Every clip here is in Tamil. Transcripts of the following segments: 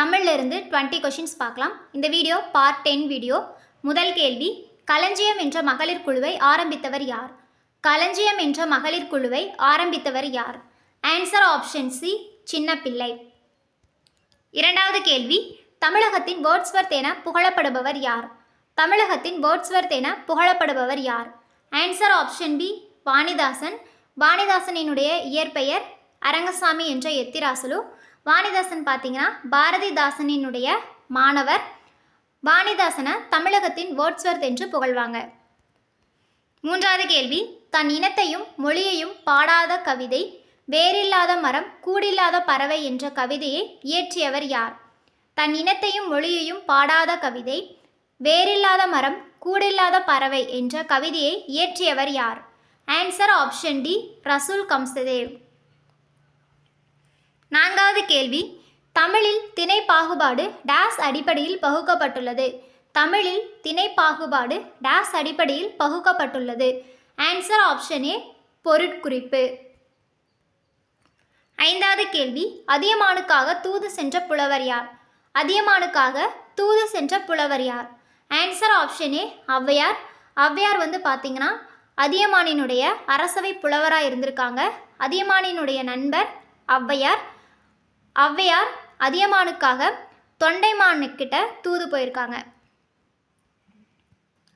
தமிழ்லிருந்து டுவெண்ட்டி கொஷின்ஸ் பார்க்கலாம். இந்த வீடியோ பார்ட் டென் வீடியோ முதல் கேள்வி களஞ்சியம் என்ற மகளிர் குழுவை ஆரம்பித்தவர் யார்? களஞ்சியம் என்ற மகளிர் குழுவை ஆரம்பித்தவர் யார்? ஆன்சர் ஆப்ஷன் சி சின்ன பிள்ளை. இரண்டாவது கேள்வி தமிழகத்தின் வேர்ட்ஸ்வர்த் என புகழப்படுபவர் யார்? தமிழகத்தின் வேர்ட்ஸ்வர்த் என புகழப்படுபவர் யார்? Answer option B Vanidasan. வாணிதாசனினுடைய இயற்பெயர் அரங்கசாமி என்ற எத்திராசலு. வாணிதாசன் பார்த்தீங்கன்னா பாரதிதாசனினுடைய மாணவர். வாணிதாசனை தமிழகத்தின் வேர்ட்ஸ்வர்த் என்று புகழ்வாங்க. மூன்றாவது கேள்வி தன் இனத்தையும் மொழியையும் பாடாத கவிதை வேறில்லாத மரம் கூடில்லாத பறவை என்ற கவிதையை இயற்றியவர் யார்? தன் இனத்தையும் மொழியையும் பாடாத கவிதை வேறில்லாத மரம் கூடில்லாத பறவை என்ற கவிதையை இயற்றியவர் யார்? Answer option D Rasool Kamsadev. நான்காவது கேள்வி. தமிழில் திணை பாகுபாடு டேஸ் அடிப்படையில் பகுக்கப்பட்டுள்ளது. தமிழில் திணை பாகுபாடு டேஸ் அடிப்படையில் பகுக்கப்பட்டுள்ளது. ஆன்சர் ஆப்ஷன் ஏ பொருட்குறிப்பு. ஐந்தாவது கேள்வி. அதியமானுக்காக தூது சென்ற புலவர் யார்? அதியமானுக்காக தூது சென்ற புலவர் யார்? Answer option A Avvaiyar. Avvaiyar வந்து பார்த்தீங்கன்னா அதியமானினுடைய அரசவை புலவராக இருந்திருக்காங்க. அதியமானினுடைய நண்பர் ஔவையார். ஔவையார் அதியமானுக்காக தொண்டைமானுக்கிட்ட தூது போயிருக்காங்க.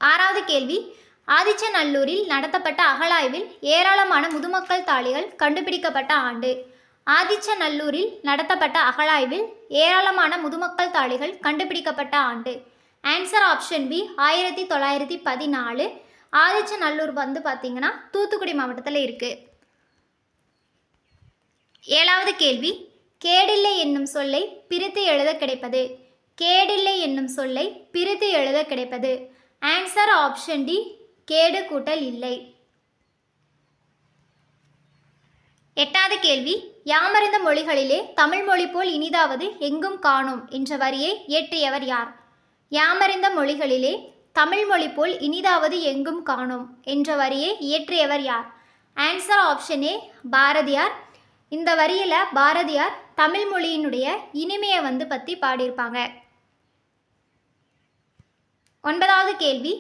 ஆறாவது கேள்வி ஆதிச்சநல்லூரில் நடத்தப்பட்ட அகழாய்வில் ஏராளமான முதுமக்கள் தாளிகள் கண்டுபிடிக்கப்பட்ட ஆண்டு. ஆதிச்சநல்லூரில் நடத்தப்பட்ட அகழாய்வில் ஏராளமான முதுமக்கள் தாளிகள் கண்டுபிடிக்கப்பட்ட ஆண்டு. ஆன்சர் ஆப்ஷன் பி ஆயிரத்தி தொள்ளாயிரத்தி பதினாலு. ஆதிச்சநல்லூர் வந்து பார்த்திங்கன்னா தூத்துக்குடி மாவட்டத்தில் இருக்குது ஏழாவது கேள்வி கேடில்லை என்னும் சொல்லை பிரித்து எழுத கிடைப்பது. கேடில்லை என்னும் சொல்லை பிரித்து எழுத கிடைப்பது. ஆன்சர் ஆப்ஷன் டி கேடு கூட்டல் இல்லை. எட்டாவது கேள்வி யாமறிந்த மொழிகளிலே தமிழ் மொழி போல் இனிதாவது எங்கும் காணோம் என்ற வரியை இயற்றியவர் யார்? யாமறிந்த மொழிகளிலே தமிழ் மொழி போல் இனிதாவது எங்கும் காணோம் என்ற வரியை இயற்றியவர் யார்? Answer option A Bharathiyar. இந்த வரியில் பாரதியார் தமிழ் மொழியினுடைய இனிமையை வந்து பற்றி பாடியிருப்பாங்க. ஒன்பதாவது கேள்வி.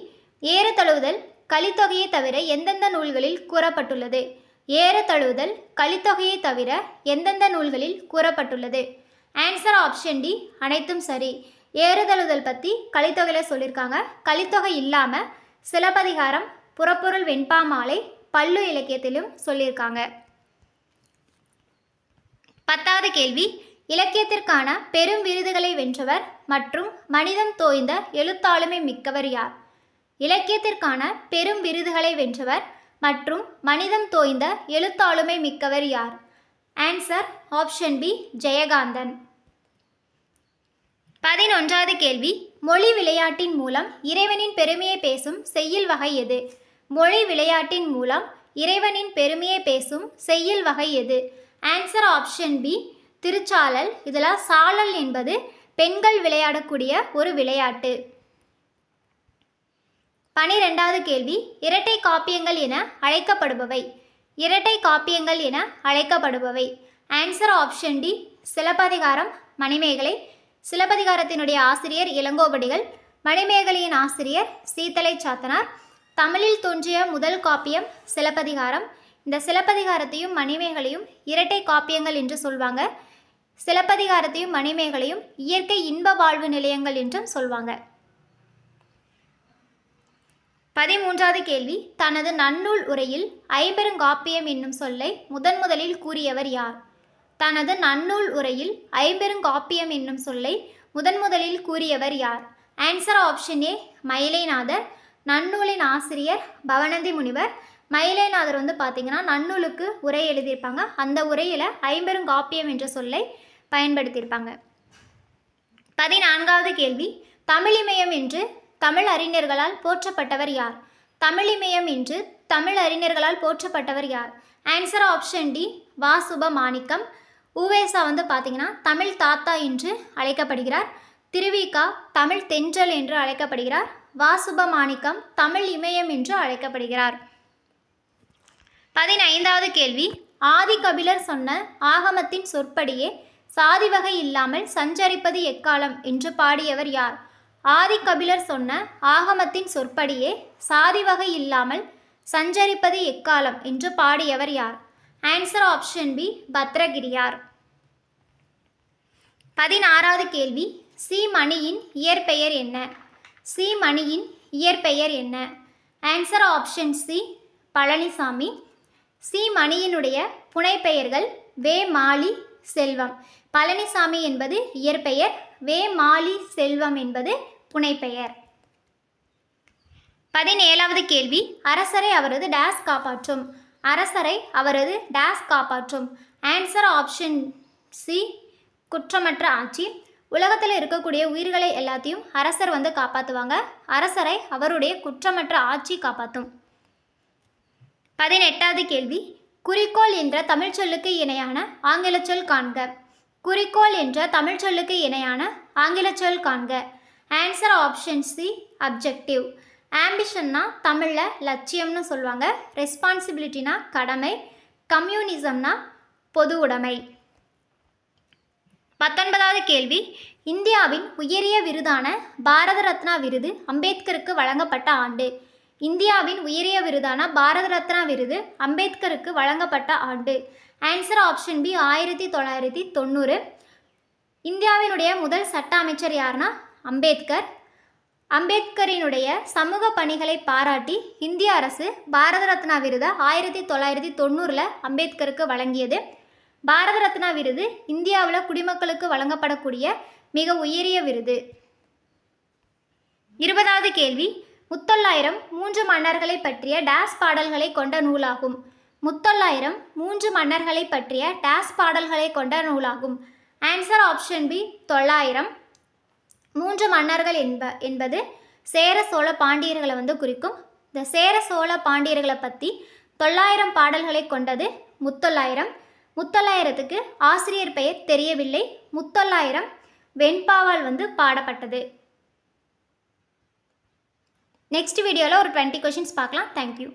ஏறத்தழுவுதல் கலித்தொகையை தவிர எந்தெந்த நூல்களில் கூறப்பட்டுள்ளது? ஏறத்தழுவுதல் கலித்தொகையை தவிர எந்தெந்த நூல்களில் கூறப்பட்டுள்ளது? ஆன்சர் ஆப்ஷன் டி அனைத்தும் சரி. ஏறுதழுதல் பற்றி கலித்தொகையில் சொல்லியிருக்காங்க. கலித்தொகை இல்லாமல் சிலப்பதிகாரம் புறப்பொருள் வெண்பா மாலை பல்லு இலக்கியத்திலும் சொல்லியிருக்காங்க. பத்தாவது கேள்வி. இலக்கியத்திற்கான பெரும் விருதுகளை வென்றவர் மற்றும் மனிதம் தோய்ந்த எழுத்தாளுமை மிக்கவர் யார்? இலக்கியத்திற்கான பெரும் விருதுகளை வென்றவர் மற்றும் மனிதம் தோய்ந்த எழுத்தாளுமை மிக்கவர் யார்? Answer option B Jayakanthan. பதினொன்றாவது கேள்வி. மொழி விளையாட்டின் மூலம் இறைவனின் பெருமையை பேசும் செய்யுள் வகை எது? மொழி விளையாட்டின் மூலம் இறைவனின் பெருமையை பேசும் செய்யுள் வகை எது? ஆன்சர் ஆப்ஷன் பி திருச்சாளல் இதில் சாளல் என்பது பெண்கள் விளையாடக்கூடிய ஒரு விளையாட்டு. பனிரெண்டாவது கேள்வி இரட்டை காப்பியங்கள் என அழைக்கப்படுபவை. இரட்டை காப்பியங்கள் என அழைக்கப்படுபவை. Answer option D Silappathikaram Manimekalai. சிலப்பதிகாரத்தினுடைய ஆசிரியர் இளங்கோவடிகள். மணிமேகலையின் ஆசிரியர் சீத்தலை சாத்தனார். தமிழில் தோன்றிய முதல் காப்பியம் சிலப்பதிகாரம். இந்த சிலப்பதிகாரத்தையும் மணிமேகலையும் இரட்டை காப்பியங்கள் என்று சொல்வாங்க. சிலப்பதிகாரத்தையும் மணிமேகலையும் இயற்கை இன்ப வாழ்வு நிலையங்கள் என்றும் சொல்வாங்க. பதிமூன்றாவது கேள்வி. தனது நன்னூல் உரையில் ஐம்பெருங்காப்பியம் என்னும் சொல்லை முதன் முதலில் கூறியவர் யார்? தனது நன்னூல் உரையில் ஐம்பெருங்காப்பியம் என்னும் சொல்லை முதன் முதலில் கூறியவர் யார்? Answer option A Mayilainathar. நன்னூலின் ஆசிரியர் பவனந்தி முனிவர். மயிலைநாதர் வந்து பார்த்திங்கன்னா நன்னூலுக்கு உரை எழுதியிருப்பாங்க. அந்த உரையில் ஐம்பெருங்காப்பியம் என்ற சொல்லை பயன்படுத்தியிருப்பாங்க. பதினான்காவது கேள்வி. தமிழிமயம் என்று தமிழ் அறிஞர்களால் போற்றப்பட்டவர் யார்? தமிழிமயம் என்று தமிழ் அறிஞர்களால் போற்றப்பட்டவர் யார்? ஆன்சர் ஆப்ஷன் டி வா சுபமாணிக்கம் உவேசா வந்து பார்த்திங்கன்னா தமிழ் தாத்தா என்று அழைக்கப்படுகிறார். திருவிகா தமிழ் தென்றல் என்று அழைக்கப்படுகிறார். வா சுபமாணிக்கம் தமிழ் இமயம் என்று அழைக்கப்படுகிறார். பதினைந்தாவது கேள்வி. ஆதி கபிலர் சொன்ன ஆகமத்தின் சொற்படியே சாதி வகை இல்லாமல் சஞ்சரிப்பது எக்காலம் என்று பாடியவர் யார்? ஆதிகபிலர் சொன்ன ஆகமத்தின் சொற்படியே சாதி வகை இல்லாமல் சஞ்சரிப்பது எக்காலம் என்று பாடியவர் யார்? Answer option B Pathragiriyar. பதினாறாவது கேள்வி. சி மணியின் இயற்பெயர் என்ன? சி மணியின் இயற்பெயர் என்ன? Answer option C Palanisamy. C. மணியினுடைய புனைப்பெயர்கள் வே. மாலி செல்வம். பழனிசாமி என்பது இயற்பெயர். வே. மாலி செல்வம் என்பது புனைப்பெயர். பதினேழாவது கேள்வி. அரசரை அவரது டேஸ் காப்பாற்றும். அரசரை அவரது டேஸ் காப்பாற்றும். Answer option C. குற்றமற்ற ஆட்சி. உலகத்தில் இருக்கக்கூடிய உயிர்களை எல்லாத்தையும் அரசர் வந்து காப்பாற்றுவாங்க அரசரை அவருடைய குற்றமற்ற ஆட்சி காப்பாற்றும் பதினெட்டாவது கேள்வி. குறிக்கோள் என்ற தமிழ் சொல்லுக்கு இணையான ஆங்கில சொல் காண்க. குறிக்கோள் என்ற தமிழ் சொல்லுக்கு இணையான ஆங்கில சொல் காண்க. ஆன்சர் ஆப்ஷன் சி அப்ஜெக்டிவ் ஆம்பிஷன்னா தமிழில் லட்சியம்னு சொல்லுவாங்க. ரெஸ்பான்சிபிலிட்டினா கடமை. கம்யூனிசம்னா பொது உடைமை. பத்தொன்பதாவது கேள்வி. இந்தியாவின் உயரிய விருதான பாரத ரத்னா விருது அம்பேத்கருக்கு வழங்கப்பட்ட ஆண்டு. இந்தியாவின் உயரிய விருதான பாரத ரத்னா விருது அம்பேத்கருக்கு வழங்கப்பட்ட ஆண்டு. ஆன்சர் ஆப்ஷன் பி ஆயிரத்தி தொள்ளாயிரத்தி தொண்ணூறு. இந்தியாவினுடைய முதல் சட்ட அமைச்சர் யாருன்னா அம்பேத்கர். அம்பேத்கரினுடைய சமூக பணிகளை பாராட்டி இந்திய அரசு பாரத ரத்னா விருதை ஆயிரத்தி தொள்ளாயிரத்தி தொண்ணூறில் அம்பேத்கருக்கு வழங்கியது. பாரத ரத்னா விருது இந்தியாவில் குடிமக்களுக்கு வழங்கப்படக்கூடிய மிக உயரிய விருது. இருபதாவது கேள்வி. முத்தொள்ளாயிரம் மூன்று மன்னர்களை பற்றிய டேஸ் பாடல்களை கொண்ட நூலாகும். முத்தொள்ளாயிரம் மூன்று மன்னர்களை பற்றிய டேஸ் பாடல்களை கொண்ட நூலாகும். ஆன்சர் ஆப்ஷன் பி தொள்ளாயிரம் மூன்று மன்னர்கள் என்ப என்பது சேர சோழ பாண்டியர்களை வந்து குறிக்கும். இந்த சேர சோழ பாண்டியர்களை பற்றி தொள்ளாயிரம் பாடல்களை கொண்டது முத்தொள்ளாயிரம். முத்தொள்ளாயிரத்துக்கு ஆசிரியர் பெயர் தெரியவில்லை. முத்தொள்ளாயிரம் வெண்பாவால் வந்து பாடப்பட்டது. நெக்ஸ்ட் வீடியோவில் ஒரு டுவெண்ட்டி கொஷின்ஸ் பார்க்கலாம். தேங்க்யூ